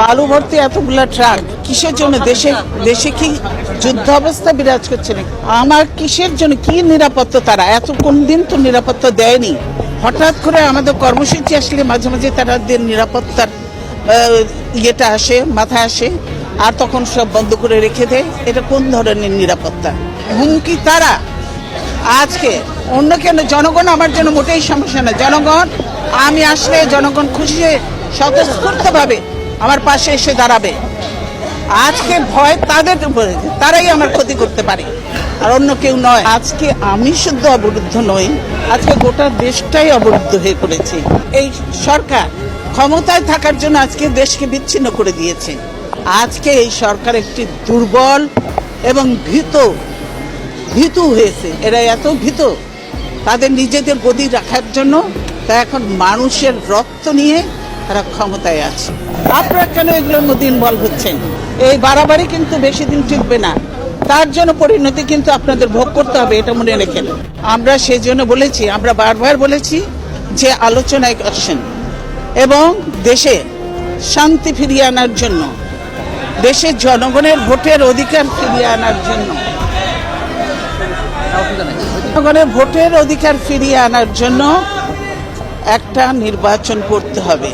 বালু ভর্তি এতগুলা ট্রাক, কিসের জন্য দেশে দেশে কি যুদ্ধ অবস্থা বিরাজ করছে নাকি? আমার কিসের জন্য, কি নিরাপত্তা তারা? এত কোন দিন তো নিরাপত্তা দেয়নি। হঠাৎ করে আমাদের কর্মসূচি আসলে মাঝে মাঝে তাদের নিরাপত্তার ইয়েটা আসে মাথায় আসে, আর তখন সব বন্ধ করে রেখে দেয়। এটা কোন ধরনের নিরাপত্তা? হুমকি তারা? আজকে অন্য কেন? জনগণ আমার জন্য মোটেই সমস্যা না। জনগণ, আমি আসলে জনগণ খুশি হয়ে স্বতঃস্ফূর্তভাবে আমার পাশে এসে দাঁড়াবে। আজকে ভয় তাদের উপরে, তারাই আমার ক্ষতি করতে পারে। আর অন্য কেউ নয়। আজকে আমি শুদ্ধ অবরুদ্ধ নই, আজকে গোটা দেশটাই অবরুদ্ধ হয়ে পড়েছে। এই সরকার ক্ষমতায় থাকার জন্য আজকে দেশকে বিচ্ছিন্ন করে দিয়েছে। আজকে এই সরকার একটি দুর্বল এবং ভীত, ভীতু হয়েছে। এরা এত ভীত, তাদের নিজেদের গদি রাখার জন্য তা এখন মানুষের রক্ত নিয়ে তারা ক্ষমতায় আছে। আপনারা কেন এগুলোর মধ্যে ইনভলভ হচ্ছেন? এই বাড়াবাড়ি কিন্তু বেশি দিন টিকবে না। তার জন্য পরিণতি কিন্তু আপনাদের ভোগ করতে হবে, এটা মনে রেখেন আমরা সেই জন্য বলেছি, আমরা বারবার বলেছি যে আলোচনায় আসেন এবং দেশে শান্তি ফিরিয়ে আনার জন্য, দেশের জনগণের ভোটের অধিকার ফিরিয়ে আনার জন্য, জনগণের ভোটের অধিকার ফিরিয়ে আনার জন্য একটা নির্বাচন করতে হবে।